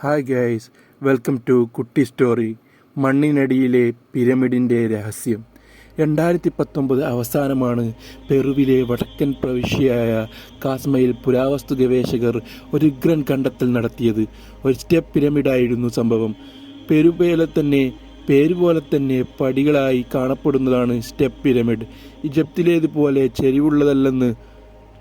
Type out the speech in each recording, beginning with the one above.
Hi guys welcome to Kutti story മണ്ണിനടിയിലെ പിരമിഡിന്റെ രഹസ്യം. രണ്ടായിരത്തി പത്തൊമ്പത് അവസാനമാണ് പെറുവിലെ വടക്കൻ പ്രവിശ്യയായ കാസ്മയിൽ പുരാവസ്തു ഗവേഷകർ ഒരു ഉഗ്രൻ കണ്ടെത്തൽ നടത്തിയത്. ഒരു സ്റ്റെപ്പ് പിരമിഡായിരുന്നു സംഭവം. പെരുപേലെ തന്നെ പേരുപോലെ തന്നെ പടികളായി കാണപ്പെടുന്നതാണ് സ്റ്റെപ്പ് പിരമിഡ്. ഈജിപ്തിലേതുപോലെ ചെരിവുള്ളതല്ലെന്ന്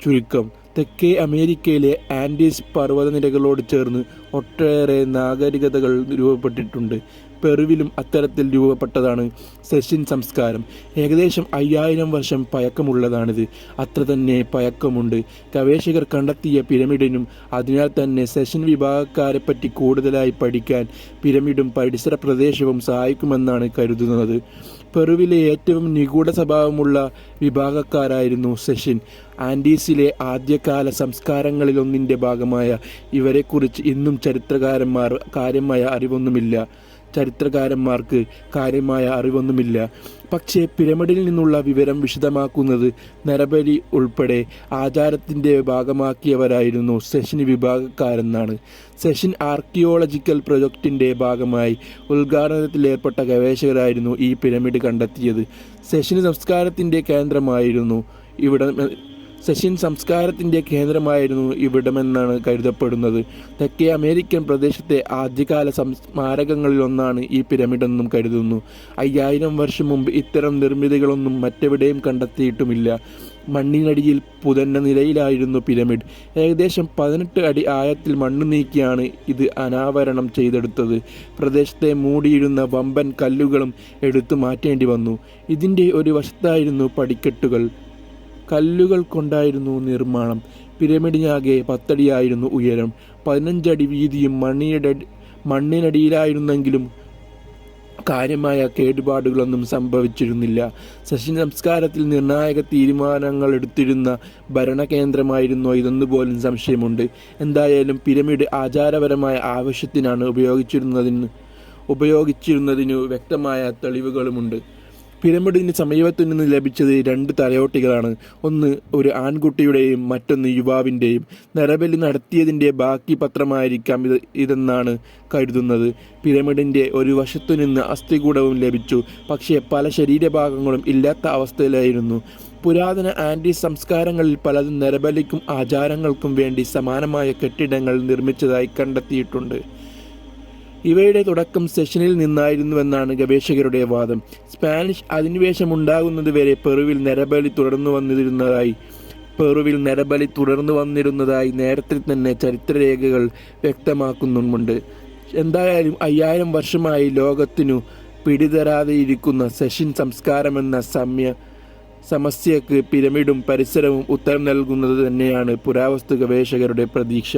ചുരുക്കം. തെക്കേ അമേരിക്കയിലെ ആൻഡീസ് പർവതനിരകളോട് ചേർന്ന് ഒട്ടേറെ നാഗരികതകൾ രൂപപ്പെട്ടിട്ടുണ്ട്. പെറുവിലും അത്തരത്തിൽ രൂപപ്പെട്ടതാണ് സെഷൻ സംസ്കാരം. ഏകദേശം അയ്യായിരം വർഷം പഴക്കമുള്ളതാണിത്. അത്ര തന്നെ പഴക്കമുണ്ട്. ഗവേഷകർ കണ്ടെത്തിയ പിരമിഡിനും അതിനാൽ തന്നെ സെഷൻ വിഭാഗക്കാരെപ്പറ്റി കൂടുതലായി പഠിക്കാൻ പിരമിഡും പരിസര പ്രദേശവും സഹായിക്കുമെന്നാണ് കരുതുന്നത്. പെറുവിലെ ഏറ്റവും നിഗൂഢ സ്വഭാവമുള്ള വിഭാഗക്കാരായിരുന്നു സെഷൻ ആൻഡീസിലെ ആദ്യകാല സംസ്കാരങ്ങളിലൊന്നിന്റെ ഭാഗമായ ഇവരെക്കുറിച്ച് ഇന്നും ചരിത്രകാരന്മാർ കാര്യമായ അറിവൊന്നുമില്ല. ചരിത്രകാരന്മാർക്ക് കാര്യമായ അറിവൊന്നുമില്ല. പക്ഷേ പിരമിഡിൽ നിന്നുള്ള വിവരം വിശദമാക്കുന്നത് നരബലി ഉൾപ്പെടെ ആചാരത്തിന്റെ ഭാഗമാക്കിയവരായിരുന്നു സെഷൻ വിഭാഗക്കാരെന്നാണ്. സെഷൻ ആർക്കിയോളജിക്കൽ പ്രൊജക്റ്റിന്റെ ഭാഗമായി ഉദ്ഘാടനത്തിലേർപ്പെട്ട ഗവേഷകരായിരുന്നു ഈ പിരമിഡ് കണ്ടെത്തിയത്. സെഷൻ സംസ്കാരത്തിന്റെ കേന്ദ്രമായിരുന്നു. ഇവിടെ സെഷൻ സംസ്കാരത്തിന്റെ കേന്ദ്രമായിരുന്നു ഇവിടമെന്നാണ് കരുതപ്പെടുന്നത്. തെക്കേ അമേരിക്കൻ പ്രദേശത്തെ ആദ്യകാല സ്മാരകങ്ങളിലൊന്നാണ് ഈ പിരമിഡെന്നും കരുതുന്നു. അയ്യായിരം വർഷം മുമ്പ് ഇത്തരം നിർമ്മിതികളൊന്നും മറ്റെവിടെയും കണ്ടെത്തിയിട്ടുമില്ല. മണ്ണിനടിയിൽ പുതന്ന നിലയിലായിരുന്നു പിരമിഡ്. ഏകദേശം പതിനെട്ട് അടി ആയത്തിൽ മണ്ണ് നീക്കിയാണ് ഇത് അനാവരണം ചെയ്തെടുത്തത്. പ്രദേശത്തെ മൂടിയിരുന്ന വമ്പൻ കല്ലുകളും എടുത്തു മാറ്റേണ്ടി വന്നു. ഇതിന്റെ ഒരു വശത്തായിരുന്നു പടിക്കെട്ടുകൾ. കല്ലുകൾ കൊണ്ടായിരുന്നു നിർമ്മാണം. പിരമിഡിനാകെ പത്തടിയായിരുന്നു ഉയരം. പതിനഞ്ചടി വീതിയും മണ്ണിയുടെ മണ്ണിനടിയിലായിരുന്നെങ്കിലും കാര്യമായ കേടുപാടുകളൊന്നും സംഭവിച്ചിരുന്നില്ല. ശശി സംസ്കാരത്തിൽ നിർണായക തീരുമാനങ്ങൾ എടുത്തിരുന്ന ഭരണകേന്ദ്രമായിരുന്നോ ഇതെന്ന് പോലും സംശയമുണ്ട്. എന്തായാലും പിരമിഡ് ആചാരപരമായ ആവശ്യത്തിനാണ് ഉപയോഗിച്ചിരുന്നതിന് ഉപയോഗിച്ചിരുന്നതിനു വ്യക്തമായ തെളിവുകളുമുണ്ട്. പിരമിഡിന് സമീപത്തു നിന്ന് ലഭിച്ചത് രണ്ട് തലയോട്ടികളാണ്. ഒന്ന് ഒരു ആൺകുട്ടിയുടെയും മറ്റൊന്ന് യുവാവിന്റെയും നരബലി നടത്തിയതിന്റെ ബാക്കി പത്രമായിരിക്കാം ഇത് ഇതെന്നാണ് കരുതുന്നത്. പിരമിഡിന്റെ ഒരു വശത്തു നിന്ന് അസ്ഥികൂടവും ലഭിച്ചു. പക്ഷേ പല ശരീരഭാഗങ്ങളും ഇല്ലാത്ത അവസ്ഥയിലായിരുന്നു. പുരാതന ആന്റി സംസ്കാരങ്ങളിൽ പലതും നരബലിക്കും ആചാരങ്ങൾക്കും വേണ്ടി സമാനമായ കെട്ടിടങ്ങൾ നിർമ്മിച്ചതായി കണ്ടെത്തിയിട്ടുണ്ട്. ഇവയുടെ തുടക്കം സെഷനിൽ നിന്നായിരുന്നുവെന്നാണ് ഗവേഷകരുടെ വാദം. സ്പാനിഷ് അധിനിവേശം ഉണ്ടാകുന്നതുവരെ പെറുവിൽ നരബലി തുടർന്നു വന്നിരുന്നതായി പെറുവിൽ നരബലി തുടർന്നു വന്നിരുന്നതായി നേരത്തെ തന്നെ ചരിത്രരേഖകൾ വ്യക്തമാക്കുന്നുമുണ്ട്. എന്തായാലും അയ്യായിരം വർഷമായി ലോകത്തിനു പിടിതരാതെയിരിക്കുന്ന സെഷൻ സംസ്കാരമെന്ന സമയ സമസ്യക്ക് പിരമിഡും പരിസരവും ഉത്തരം നൽകുന്നത് തന്നെയാണ് പുരാവസ്തു ഗവേഷകരുടെ പ്രതീക്ഷ.